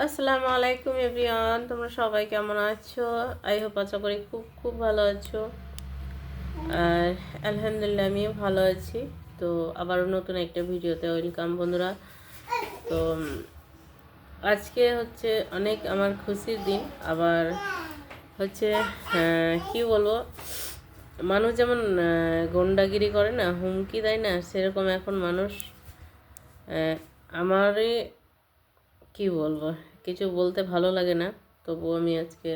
আসসালামু আলাইকুম এভরিওয়ান, তোমরা সবাই কেমন আছো? আই হোপ আশা করি খুব খুব ভালো আছো। আর আলহামদুলিল্লাহ আমিও ভালো আছি। তো আবারও নতুন একটা ভিডিওতে ওয়েলকাম বন্ধুরা। তো, আজকে হচ্ছে অনেক আমার খুশির দিন। আবার হচ্ছে কি বলব? মানুষ যেমন গন্ডাগিরি করে না, হুমকি দেয় না, সেরকম এখন মানুষ আমারই কি বলব? কিছু বলতে ভালো লাগে না। তবু আমি আজকে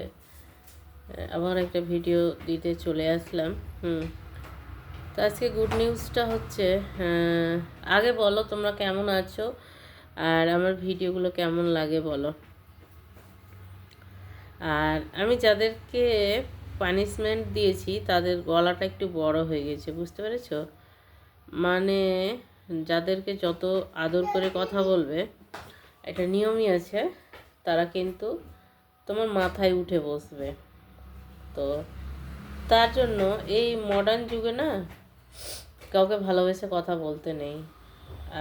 আবার একটা ভিডিও দিতে চলে আসলাম। হুম। তো আজকে গুড নিউজটা হচ্ছে আগে বলো তোমরা কেমন আছো? আর আমার ভিডিওগুলো কেমন লাগে বলো? আর আমি যাদেরকে পানিশমেন্ট দিয়েছি, তাদের গলাটা একটু বড় হয়ে গেছে, বুঝতে পেরেছ? মানে যাদেরকে যত আদর করে কথা বলবে একটা নিয়মই আছে, তারা কিন্তু তোমার মাথায় উঠে বসবে। তো তার জন্য এই মডার্ন যুগে না, কাউকে ভালোবেসে কথা বলতে নেই।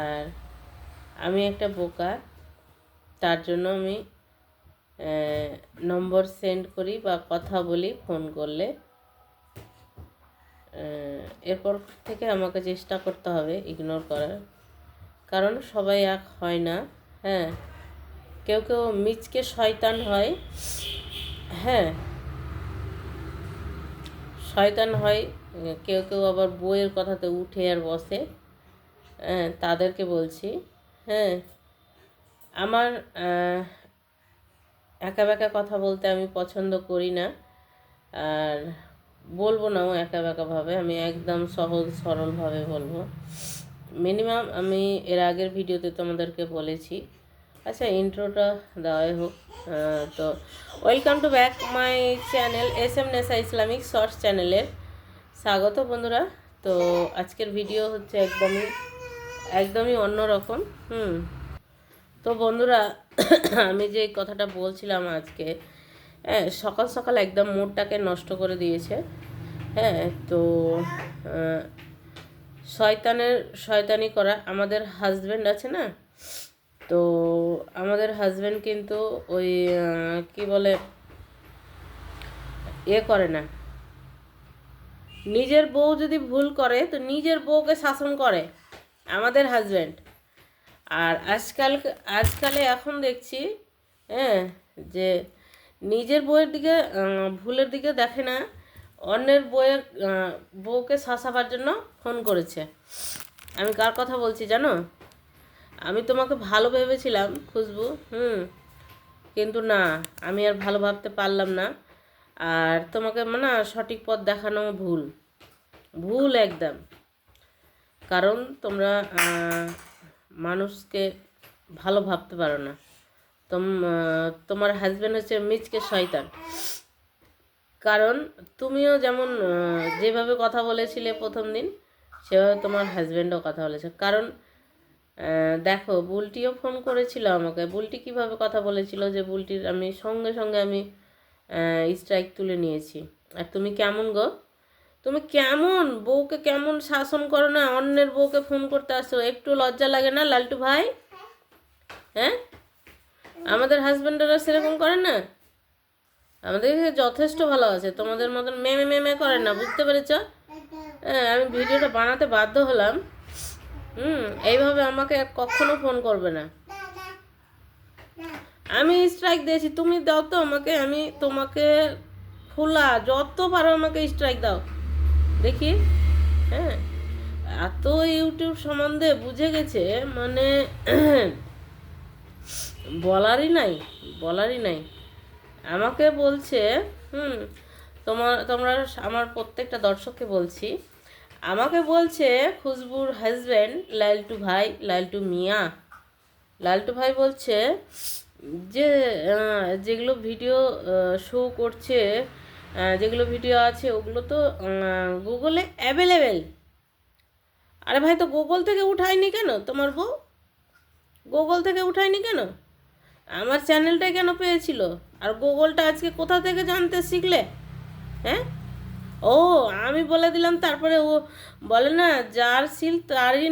আর আমি একটা বোকা, তার জন্য আমি নম্বর সেন্ড করি বা কথা বলি, ফোন করলে। এরপর থেকে আমাকে চেষ্টা করতে হবে ইগনোর করার। কারণ সবাই এক হয় না। হ্যাঁ। কেউ কেউ মিচকে শয়তান হয়। হ্যাঁ। শয়তান হয়, কেউ কেউ আবার বইয়ের কথাতে উঠে আর বসে। হ্যাঁ তাদেরকে বলছি। হ্যাঁ। আমার একা বেকা কথা বলতে আমি পছন্দ করি না। আর বলব নাও একা বেকাভাবে, আমি একদম সহজ সরলভাবে বলব। মিনিমাম আমি এর আগের ভিডিওতে তোমাদেরকে বলেছি। আচ্ছা ইন্ট্রোটা দেওয়াই হোক। তো welcome to back my channel S M Nesa Islamic shorts চ্যানেলের স্বাগত বন্ধুরা। তো আজকের ভিডিও হচ্ছে একদমই একদমই অন্যরকম হুম। তো বন্ধুরা, আমি যে কথাটা বলছিলাম আজকে হ্যাঁ সকাল সকাল একদম মুডটাকে নষ্ট করে দিয়েছে। হ্যাঁ তো শয়তানের শয়তানি করা। আমাদের হাজব্যান্ড আছে না? তো আমাদের হাজব্যান্ড কিন্তু ওই কি বলে এ করে না। নিজের বউ যদি ভুল করে, তো নিজের বউকে শাসন করে আমাদের হাজব্যান্ড আর আজকাল, আজকালে এখন দেখছি হ্যাঁ যে নিজের বউয়ের দিকে ভুলের দিকে দেখে না। অন্যের বউয়ের বউকে শাসাবার জন্য ফোন করেছে। আমি কার কথা বলছি জানো? আমি তোমাকে ভালো ভেবেছিলাম, খুশবু, হুম, কিন্তু না, আমি আর ভালো ভাবতে পারলাম না। আর তোমাকে মানে সঠিক পথ দেখানো ভুল। ভুল একদম। কারণ তোমরা মানুষকে ভালো ভাবতে পারো না। তোম তোমার হাজব্যান্ড হচ্ছে মিচকে শয়তান। কারণ তুমিও যেমন যেভাবে কথা বলেছিলে প্রথম দিন, সেভাবে তোমার হাজব্যান্ডও কথা বলেছে। কারণ দেখো, বুলটিও ফোন করেছিল আমাকে। বুলটি কীভাবে কথা বলেছিল যে বুলটির আমি, সঙ্গে সঙ্গে আমি স্ট্রাইক তুলে নিয়েছি। আর তুমি কেমন গো? তুমি কেমন? বউকে কেমন শাসন করো না? অন্যের বউকে ফোন করতে আসো একটু লজ্জা লাগে না লালটু ভাই? হ্যাঁ? আমাদের হাজব্যান্ডরা সেরকম করে না? আমাদের যথেষ্ট ভালো আছে। তোমাদের মতন মেমে মেমে করে না, বুঝতে পেরেছ? হ্যাঁ আমি ভিডিওটা বানাতে বাধ্য হলাম। হুম, এইভাবে আমাকে কখনো ফোন করবে না। আমি স্ট্রাইক দিয়েছি, তুমি দাও তো আমাকে, আমি তোমাকে খোলা যত পারো আমাকে স্ট্রাইক দাও। দেখি হ্যাঁ এত ইউটিউব সম্বন্ধে বুঝে গেছে মানে বলারই নাই বলারই নাই। আমাকে বলছে, হুম, তোমার, তোমরা আমার প্রত্যেকটা দর্শককে বলছি। আমাকে বলছে, খুশবুর হাজব্যান্ড লালটু ভাই, লালটু মিয়া। লালটু ভাই বলছে, যে যেগুলো ভিডিও শো করছে যেগুলো ভিডিও আছে, ওগুলো তো গুগলে অ্যাভেলেবেল আরে ভাই, তো গুগল থেকে উঠায়নি কেন তোমার বউ? গুগল থেকে উঠায়নি কেন? আমার চ্যানেলটাই কেন পেয়েছিল? আর গুগলটা আজকে কোথা থেকে জানতে শিখলে? হ্যাঁ? ও, আমি বলে দিলাম তারপরে ও বলে না, যার শিল তারই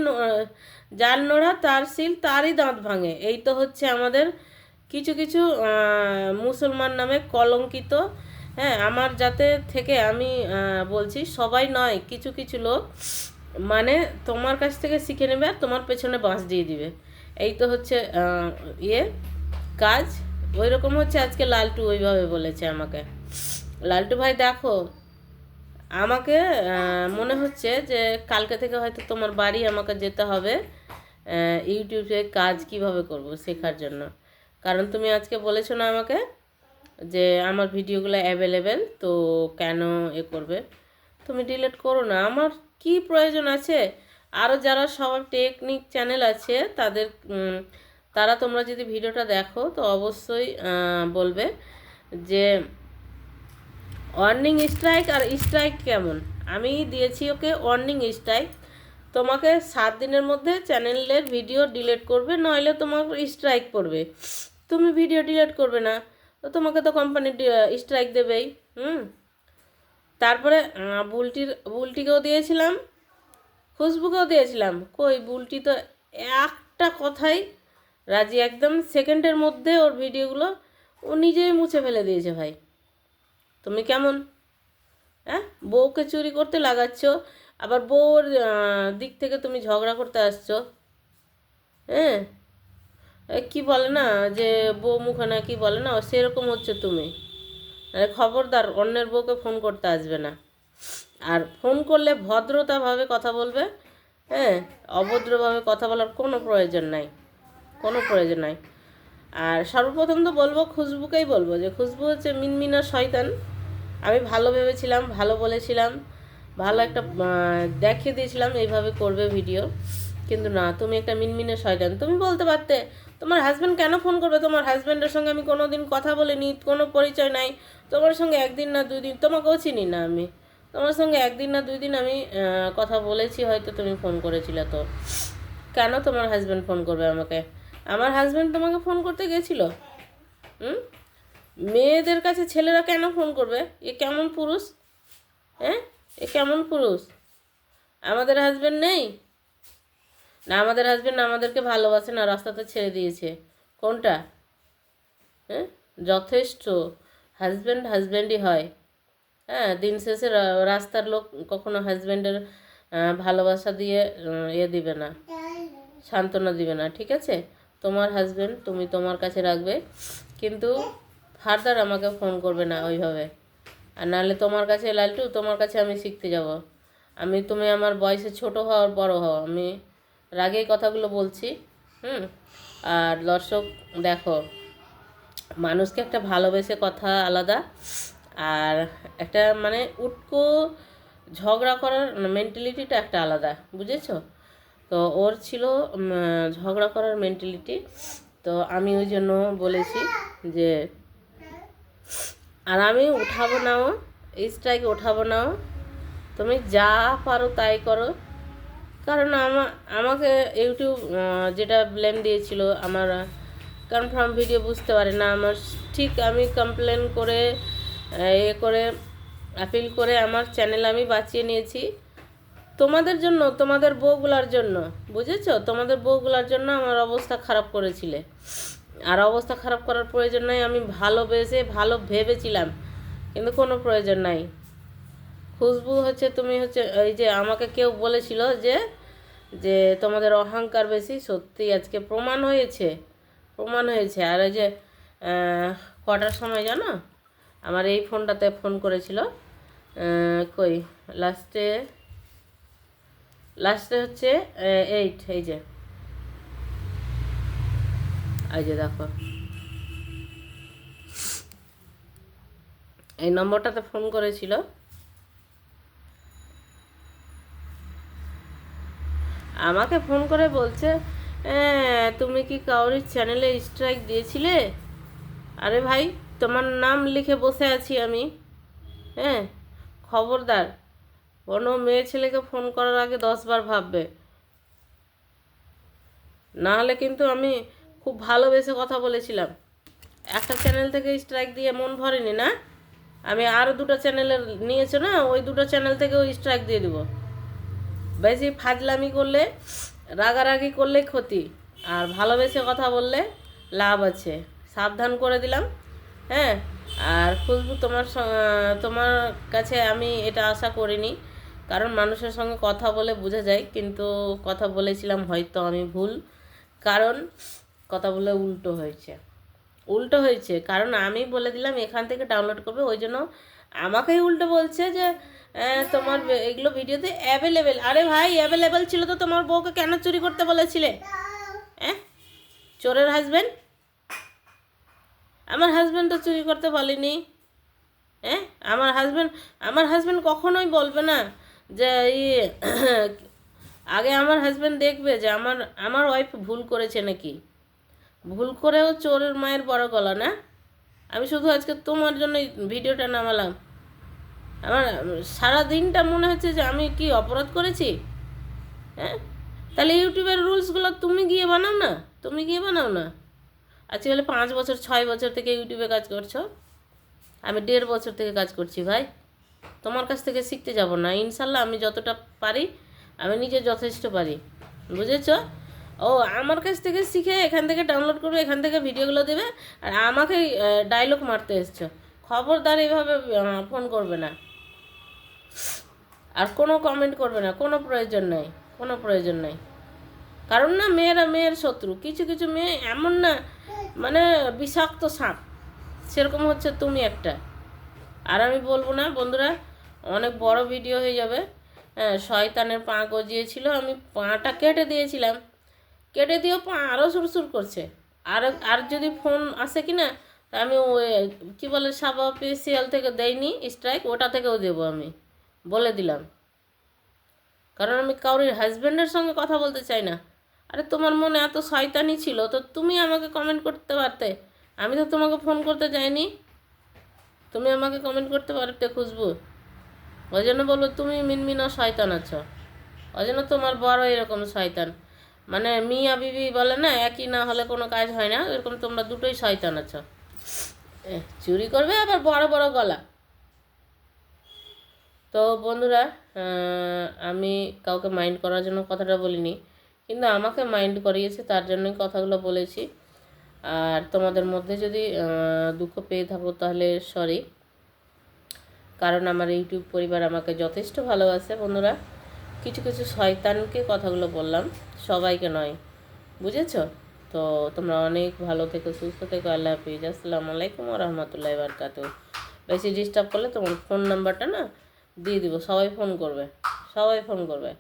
যার নোড়া তার শিল তারই দাঁত ভাঙে। এই তো হচ্ছে আমাদের কিছু কিছু মুসলমান নামে কলঙ্কিত। হ্যাঁ আমার যাতে থেকে আমি বলছি সবাই নয়, কিছু কিছু লোক মানে তোমার কাছ থেকে শিখে নেবে আর তোমার পেছনে বাঁশ দিয়ে দিবে। এই তো হচ্ছে ইয়ে কাজ। ওই রকম হচ্ছে আজকে লালটু ওইভাবে বলেছে আমাকে। লালটু ভাই, দেখো, আমাকে মনে হচ্ছে যে কালকে থেকে হয়তো তোমার বাড়ি আমাকে যেতে হবে ইউটিউবে কাজ কীভাবে করব শেখার জন্য। কারণ তুমি আজকে বলেছ না আমাকে যে আমার ভিডিওগুলো অ্যাভেলেবেল তো কেন এ করবে? তুমি ডিলিট করো না। আমার কি প্রয়োজন আছে? আরও যারা সবার টেকনিক চ্যানেল আছে, তাদের তারা তোমরা যদি ভিডিওটা দেখো, তো অবশ্যই বলবে যে ওয়ার্নিং স্ট্রাইক আর স্ট্রাইক কেমন? আমি দিয়েছি ওকে ওয়ার্নিং স্ট্রাইক তোমাকে সাত দিনের মধ্যে চ্যানেলের ভিডিও ডিলেট করবে, নইলে তোমার স্ট্রাইক পড়বে। তুমি ভিডিও ডিলেট করবে না, তো তোমাকে তো কোম্পানি স্ট্রাইক দেবেই, হুম? তারপরে বুলটির, বুলটিকেও দিয়েছিলাম, খুশবুকেও দিয়েছিলাম। কই, বুলটি তো একটা কথাই রাজি একদম সেকেন্ডের মধ্যে ওর ভিডিওগুলো ও নিজেই মুছে ফেলে দিয়েছে ভাই। তুমি কেমন? হ্যাঁ বউকে চুরি করতে লাগাচ্ছ, আবার বউর দিক থেকে তুমি ঝগড়া করতে আসছো। হ্যাঁ কি বলে না যে বউ মুখে না কি বলে না সেরকম হচ্ছে তুমি। আরে খবরদার, অন্যের বউকে ফোন করতে আসবে না। আর ফোন করলে ভদ্রতাভাবে কথা বলবে হ্যাঁ অভদ্রভাবে কথা বলার কোনো প্রয়োজন নাই। প্রয়োজন নাই। আর সর্বপ্রথম তো বলব খুশবুকেই বলব যে খুশবু হচ্ছে মিনমিনা শয়তান। আমি ভালো ভেবেছিলাম, ভালো বলেছিলাম, ভালো একটা দেখিয়ে দিয়েছিলাম এইভাবে করবে ভিডিও। কিন্তু না, তুমি একটা মিনমিনে শয়তান। তুমি বলতে পারতে, তোমার হাজব্যান্ড কেন ফোন করবে? তোমার হাজব্যান্ডের সঙ্গে আমি কোনো দিন কথা বলিনি, কোনো পরিচয় নাই। তোমার সঙ্গে একদিন না দুই দিন তোমাকেও চিনি না আমি। তোমার সঙ্গে একদিন না দুই দিন আমি কথা বলেছি, হয়তো তুমি ফোন করেছিলে তো। কেন তোমার হাজব্যান্ড ফোন করবে আমাকে? আমার হাজব্যান্ড তোমাকে ফোন করতে গেছিল। হুম? মেয়েদের কাছে ছেলেরা কেন ফোন করবে? এ কেমন পুরুষ? হ্যাঁ? এ কেমন পুরুষ? আমাদের হাজব্যান্ড নেই? না, আমাদের হাজব্যান্ড আমাদেরকে ভালোবাসে না, রাস্তাতে ছেড়ে দিয়েছে। কোনটা? হ্যাঁ? যথেষ্ট। হাজব্যান্ড হাজব্যান্ডই হয়। হ্যাঁ দিন শেষে রাস্তার লোক কখনো হাজব্যান্ডের ভালোবাসা দিয়ে ইয়ে দিবে না। সান্ত্বনা দিবে না, ঠিক আছে? তোমার হাজব্যান্ড তুমি তোমার কাছে রাখবে। কিন্তু ফার্দার আমাকে ফোন করবে না ওইভাবে। আর নাহলে তোমার কাছে লালটু, তোমার কাছে আমি শিখতে যাব। আমি, তুমি আমার বয়সে ছোট হও আর বড় হও। আমি রাগেই কথাগুলো বলছি, হুম? আর দর্শক, দেখো, মানুষকে একটা ভালোবেসে কথা আলাদা। আর একটা মানে উটকো ঝগড়া করার মেন্টালিটিটা একটা আলাদা, বুঝেছ? তো ওর ছিল ঝগড়া করার মেন্টালিটি তো আমি ওই জন্য বলেছি যে, আর আমি উঠাবো নাও এই স্ট্রাইক উঠাবো নাও তুমি যা পারো তাই করো। কারণ আমা, আমাকে ইউটিউব যেটা ব্লেম দিয়েছিল আমার কনফার্ম ভিডিও বুঝতে পারে না। আমার ঠিক আমি কমপ্লেন করে এ করে অ্যাপিল করে আমার চ্যানেল আমি বাঁচিয়ে নিয়েছি। তোমাদের জন্য, তোমাদের বউগুলার জন্য, বুঝেছ? তোমাদের বউগুলার জন্য আমার অবস্থা খারাপ করেছিলে। আর অবস্থা খারাপ করার প্রয়োজন নাই, আমি ভালোবেসে ভালো ভেবেছিলাম, কিন্তু কোনো প্রয়োজন নাই। খুশবু হচ্ছে, তুমি হচ্ছে, এই যে আমাকে কেউ বলেছিল যে যে তোমাদের অহংকার বেশি, সত্যি আজকে প্রমাণ হয়েছে প্রমাণ হয়েছে। আর ওই যে কটার সময় জানো? আমার এই ফোনটাতে ফোন করেছিল কই, লাস্টে লাস্টে হচ্ছে এইট এই যে। এই যে দেখো। এই নম্বরটাতে ফোন করেছিল। আমাকে ফোন করে বলছে "হ্যাঁ, তুমি কি কাউরির চ্যানেলে স্ট্রাইক দিয়েছিলে? আরে ভাই তোমার নাম লিখে বসে আছি আমি। হ্যাঁ খবরদার। কোনো মেয়ে ছেলেকে ফোন করার আগে দশবার ভাববে। না হলে কিন্তু আমি খুব ভালোবেসে কথা বলেছিলাম। একটা চ্যানেল থেকে স্ট্রাইক দিয়ে মন ভরেনি না? আমি আরও দুটো চ্যানেলের নিয়েছো না? ওই দুটো চ্যানেল থেকেও স্ট্রাইক দিয়ে দেবো। বেশি ফাজলামি করলে, রাগারাগি করলে ক্ষতি, আর ভালোবেসে কথা বললে লাভ আছে। সাবধান করে দিলাম হ্যাঁ? আর খুশবু তোমার তোমার কাছে আমি এটা আশা করিনি। কারণ মানুষের সঙ্গে কথা বলে বোঝা যায়, কিন্তু কথা বলেছিলাম হয়তো আমি ভুল। কারণ কথা বলে উল্টো হয়েছে। উল্টো হয়েছে, কারণ আমি বলে দিলাম এখান থেকে ডাউনলোড করবে, ওই জন্য আমাকেই উল্টো বলছে যে তোমার এগুলো ভিডিওতে অ্যাভেলেবেল আরে ভাই অ্যাভেলেবেল ছিল তো তোমার বউকে কেন চুরি করতে বলেছিলে? হ্যাঁ চোরের হাজবেন্ড আমার হাজব্যান্ড তো চুরি করতে বলেনি। হ্যাঁ আমার হাজব্যান্ড আমার হাজব্যান্ড কখনোই বলবে না। যে ই আগে আমার হাজব্যান্ড দেখবে যে আমার আমার ওয়াইফ ভুল করেছে নাকি? ভুল করেও চোরের মায়ের বড় গলা, না? আমি শুধু আজকে তোমার জন্য ভিডিওটা নামালাম। আমার সারা দিনটা মনে হচ্ছে যে আমি কি অপরাধ করেছি? হ্যাঁ? তাহলে ইউটিউবের রুলসগুলো তুমি গিয়ে বানাও না? তুমি গিয়ে বানাও না? আজকাল পাঁচ বছর, ছয় বছর থেকে ইউটিউবে কাজ করছ? আমি দেড় বছর থেকে কাজ করছি ভাই। তোমার কাছ থেকে শিখতে যাব না। ইনশাল্লাহ আমি যতটা পারি, আমি নিজে যথেষ্ট পারি। বুঝেছ? ও, আমার কাছ থেকে শিখে এখান থেকে ডাউনলোড করবে, এখান থেকে ভিডিওগুলো দেবে, আর আমাকে ডায়লগ মারতে এসছো। খবরদার এইভাবে ফোন করবে না। আর কোনো কমেন্ট করবে না, কোনো প্রয়োজন নেই, কোনো প্রয়োজন নেই। কারণ না, মেয়েরা মেয়ের শত্রু। কিছু কিছু মেয়ে এমন না মানে বিষাক্ত সাপ। সেরকম হচ্ছে তুমি একটা। আর আমি বলব না, বন্ধুরা অনেক বড় ভিডিও হয়ে যাবে। হ্যাঁ শয়তানের পা গজিয়েছিল, আমি পাটা কেটে দিয়েছিলাম। কেটে দিয়েও পা আরও সুরসুর করছে। আর আর যদি ফোন আসে কি না তা আমি কী বলে, সাবা অফিসিয়াল থেকে দেয়নি স্ট্রাইক ওটা থেকেও দেবো আমি। বলে দিলাম। কারণ আমি কারোর হাজব্যান্ডের সঙ্গে কথা বলতে চাই না। আরে, তোমার মনে এত শয়তানি ছিল, তো তুমি আমাকে কমেন্ট করতে পারতে। আমি তো তোমাকে ফোন করতে যাইনি। তুমি আমাকে কমেন্ট করতে পারতে খুশবু। ওই জন্য বলব তুমি মিনমিনা শয়তান আছো। ওই জন্য তোমার বড় এরকম শয়তান। মানে মিয়া বিবি বলে না, একই না হলে কোনো কাজ হয় না, এরকম তোমরা দুটোই শয়তান আছো। চুরি করবে আবার বড় বড় গলা। তো বন্ধুরা আমি কাউকে মাইন্ড করার জন্য কথাটা বলিনি, কিন্তু আমাকে মাইন্ড করিয়েছে, তার জন্যই কথাগুলো বলেছি। আর তোমাদের মধ্যে যদি দুঃখ পেয়ে থাকো তাহলে সরি কারণ আমার ইউটিউব পরিবার আমাকে যথেষ্ট ভালোবাসে, বন্ধুরা। কিছু কিছু শয়তানকে কথাগুলো বললাম, সবাইকে নয়। বুঝেছ? তো তোমরা অনেক ভালো থেকো, সুস্থ থেকো, আল্লাহ হাফিজ। আসসালামু আলাইকুম রহমতুল্লাহ বারকাতু বেশি ডিস্টার্ব করলে তোমার ফোন নাম্বারটা না দিয়ে দিব, সবাই ফোন করবে, সবাই ফোন করবে।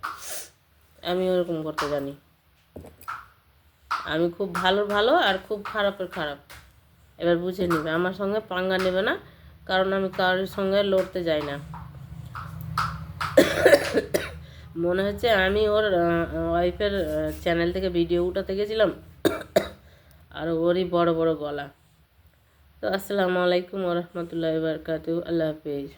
আমি ওরকম করতে জানি। আমি খুব ভালো ভালো আর খুব খারাপের খারাপ। এবার বুঝে নিবে, আমার সঙ্গে পাঙ্গা নেবে না। কারণ আমি কারোর সঙ্গে লড়তে যাই না। মনে হচ্ছে আমি ওর ওয়াইফের চ্যানেল থেকে ভিডিও উঠাতে গেছিলাম। আর ওরই বড় বড় গলা। তো আসসালামু আলাইকুম ওরহমতুল্লাহ বারকাতু আল্লাহ হাফিজ।